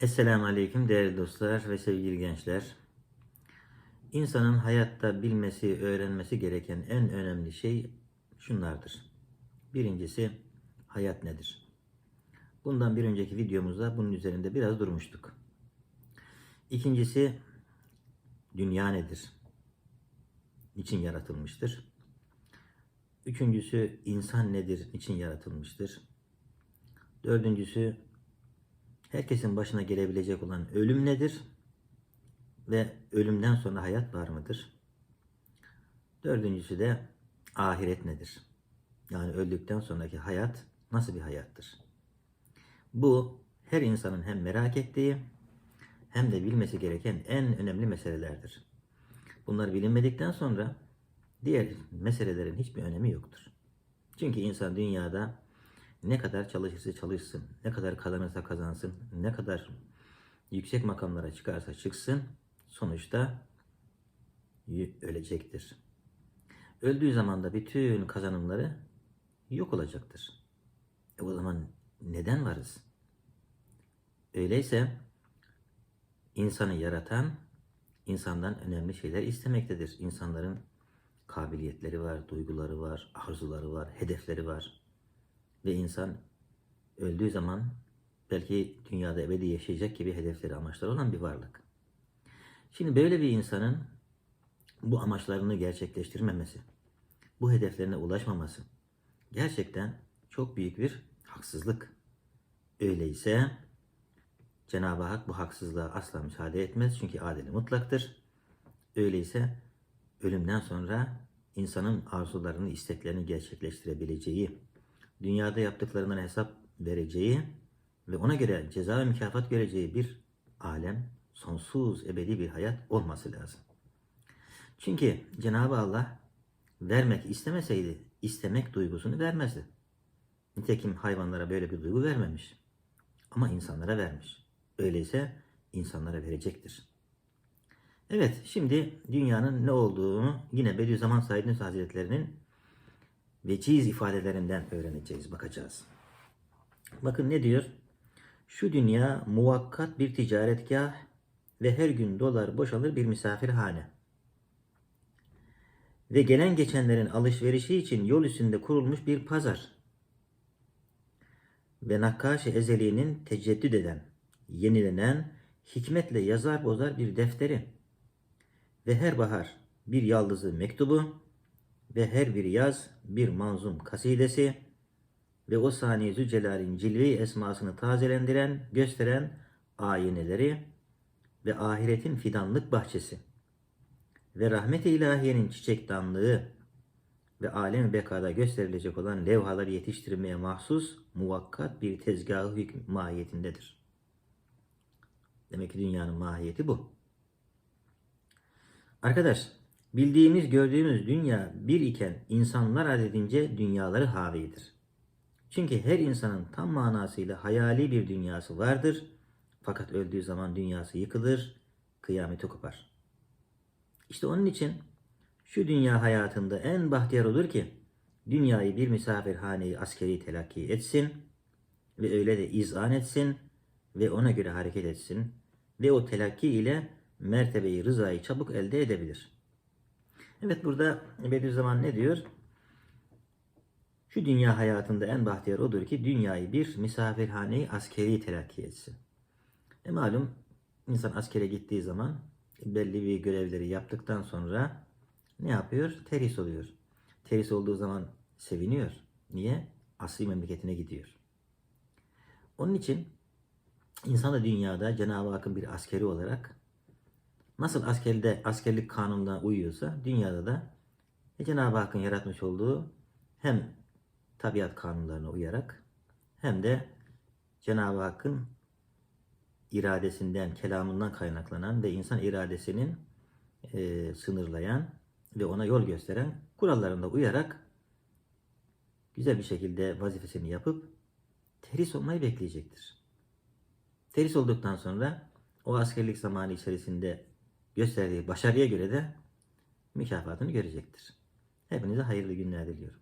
Esselamu Aleyküm değerli dostlar ve sevgili gençler. İnsanın hayatta bilmesi, öğrenmesi gereken en önemli şey şunlardır. Birincisi hayat nedir? Bundan bir önceki videomuzda bunun üzerinde biraz durmuştuk. İkincisi dünya nedir? Niçin yaratılmıştır? Üçüncüsü insan nedir? Niçin yaratılmıştır? Dördüncüsü herkesin başına gelebilecek olan ölüm nedir? Ve ölümden sonra hayat var mıdır? Dördüncüsü de ahiret nedir? Yani öldükten sonraki hayat nasıl bir hayattır? Bu her insanın hem merak ettiği hem de bilmesi gereken en önemli meselelerdir. Bunlar bilinmedikten sonra diğer meselelerin hiçbir önemi yoktur. Çünkü insan dünyada ne kadar çalışırsa çalışsın, ne kadar kazanırsa kazansın, ne kadar yüksek makamlara çıkarsa çıksın, sonuçta ölecektir. Öldüğü zaman da bütün kazanımları yok olacaktır. E o zaman neden varız? Öyleyse insanı yaratan insandan önemli şeyler istemektedir. İnsanların kabiliyetleri var, duyguları var, arzuları var, hedefleri var. Ve insan öldüğü zaman belki dünyada ebedi yaşayacak gibi hedefleri, amaçları olan bir varlık. Şimdi böyle bir insanın bu amaçlarını gerçekleştirmemesi, bu hedeflerine ulaşmaması gerçekten çok büyük bir haksızlık. Öyleyse Cenab-ı Hak bu haksızlığa asla müsaade etmez çünkü adeli mutlaktır. Öyleyse ölümden sonra insanın arzularını, isteklerini gerçekleştirebileceği, dünyada yaptıklarından hesap vereceği ve ona göre ceza ve mükafat göreceği bir alem, sonsuz ebedi bir hayat olması lazım. Çünkü Cenab-ı Allah vermek istemeseydi istemek duygusunu vermezdi. Nitekim hayvanlara böyle bir duygu vermemiş. Ama insanlara vermiş. Öyleyse insanlara verecektir. Evet, şimdi dünyanın ne olduğunu yine Bediüzzaman Said Nursi Hazretleri'nin veciz ifadelerinden öğreneceğiz, bakacağız. Bakın ne diyor? Şu dünya muvakkat bir ticaretgah ve her gün dolar boşalır bir misafirhane. Ve gelen geçenlerin alışverişi için yol üstünde kurulmuş bir pazar. Ve nakkaş-ı ezeliğinin teceddüd eden, yenilenen, hikmetle yazar bozar bir defteri. Ve her bahar bir yaldızı mektubu, ve her bir yaz bir manzum kasidesi ve o saniye Zülcelal'in cilve esmasını tazelendiren, gösteren ayineleri ve ahiretin fidanlık bahçesi ve rahmet-i ilahiyenin çiçektanlığı ve alem bekada gösterilecek olan levhaları yetiştirmeye mahsus muvakkat bir tezgahı hükm mahiyetindedir. Demek ki dünyanın mahiyeti bu. Arkadaş, Bildiğimiz, gördüğümüz dünya bir iken insanlar adedince dünyaları havidir. Çünkü her insanın tam manasıyla hayali bir dünyası vardır. Fakat öldüğü zaman dünyası yıkılır, kıyameti kopar. İşte onun için şu dünya hayatında en bahtiyar olur ki dünyayı bir misafirhaneyi askeri telakki etsin ve öyle de izan etsin ve ona göre hareket etsin ve o telakki ile mertebeyi rızayı çabuk elde edebilir.'' Evet burada Bediüzzaman ne diyor? Şu dünya hayatında en bahtiyar odur ki dünyayı bir misafirhaneyi askeri telakki etsin. E malum insan askere gittiği zaman belli bir görevleri yaptıktan sonra ne yapıyor? Teris oluyor. Teris olduğu zaman seviniyor. Niye? Asli memleketine gidiyor. Onun için insan da dünyada Cenab-ı Hakk'ın bir askeri olarak Nasıl askerde askerlik kanununa uyuyorsa dünyada da Cenab-ı Hakk'ın yaratmış olduğu hem tabiat kanunlarına uyarak hem de Cenab-ı Hakk'ın iradesinden, kelamından kaynaklanan ve insan iradesinin e, sınırlayan ve ona yol gösteren kurallarında uyarak güzel bir şekilde vazifesini yapıp teris olmayı bekleyecektir. Teris olduktan sonra o askerlik zamanı içerisinde gösterdiği başarıya göre de mükafatını görecektir. Hepinize hayırlı günler diliyorum.